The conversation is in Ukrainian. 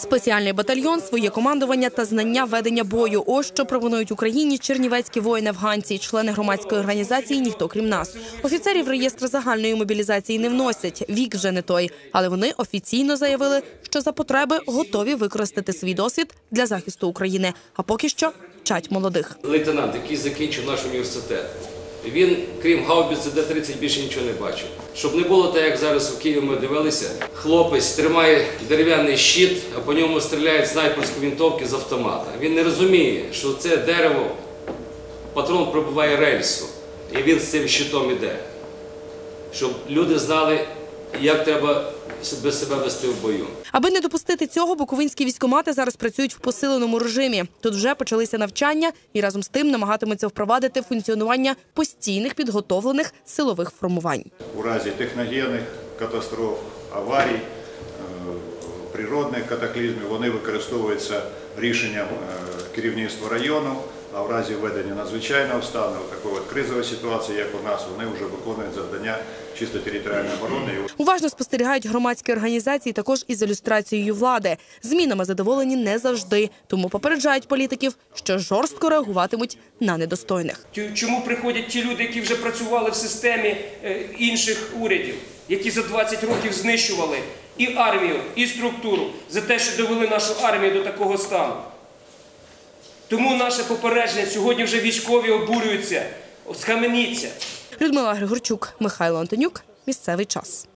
Спеціальний батальйон, своє командування та знання ведення бою. Ось що пропонують Україні чернівецькі воїни-афганці, члени громадської організації Ніхто крім нас. Офіцерів реєстр загальної мобілізації не вносять. Вік вже не той, але вони офіційно заявили, що за потреби готові використати свій досвід для захисту України. А поки що вчать молодих. лейтенант, який закінчив наш університет. Він, крім гаубиці Д-30, більше нічого не бачив. Щоб не було так, як зараз у Києві ми дивилися, хлопець тримає дерев'яний щит, а по ньому стріляють снайперські винтовки з автомата. Він не розуміє, що це дерево, патрон пробиває рельсу, і він з цим щитом іде. Щоб люди знали, як треба себе, себе вести в бою. Аби не допустити цього, буковинські військомати зараз працюють в посиленому режимі. Тут вже почалися навчання і разом з тим намагатимуться впровадити функціонування постійних підготовлених силових формувань. у разі техногенних катастроф, аварій, е, природних катаклізмів вони використовуються рішенням е, керівництва району, а в разі введення надзвичайного стану, такої от кризової ситуації, як у нас, вони вже виконують завдання чисто територіальної оборони. Уважно спостерігають громадські організації також із ілюстрацією влади. Змінами задоволені не завжди, тому попереджають політиків, що жорстко реагуватимуть на недостойних. Чому приходять ті люди, які вже працювали в системі е, інших урядів, які за 20 років знищували і армію, і структуру за те, що довели нашу армію до такого стану? Тому наше попередження сьогодні вже військові обурюються. Схаменіться. Людмила Григорчук, Михайло Антонюк. Місцевий час.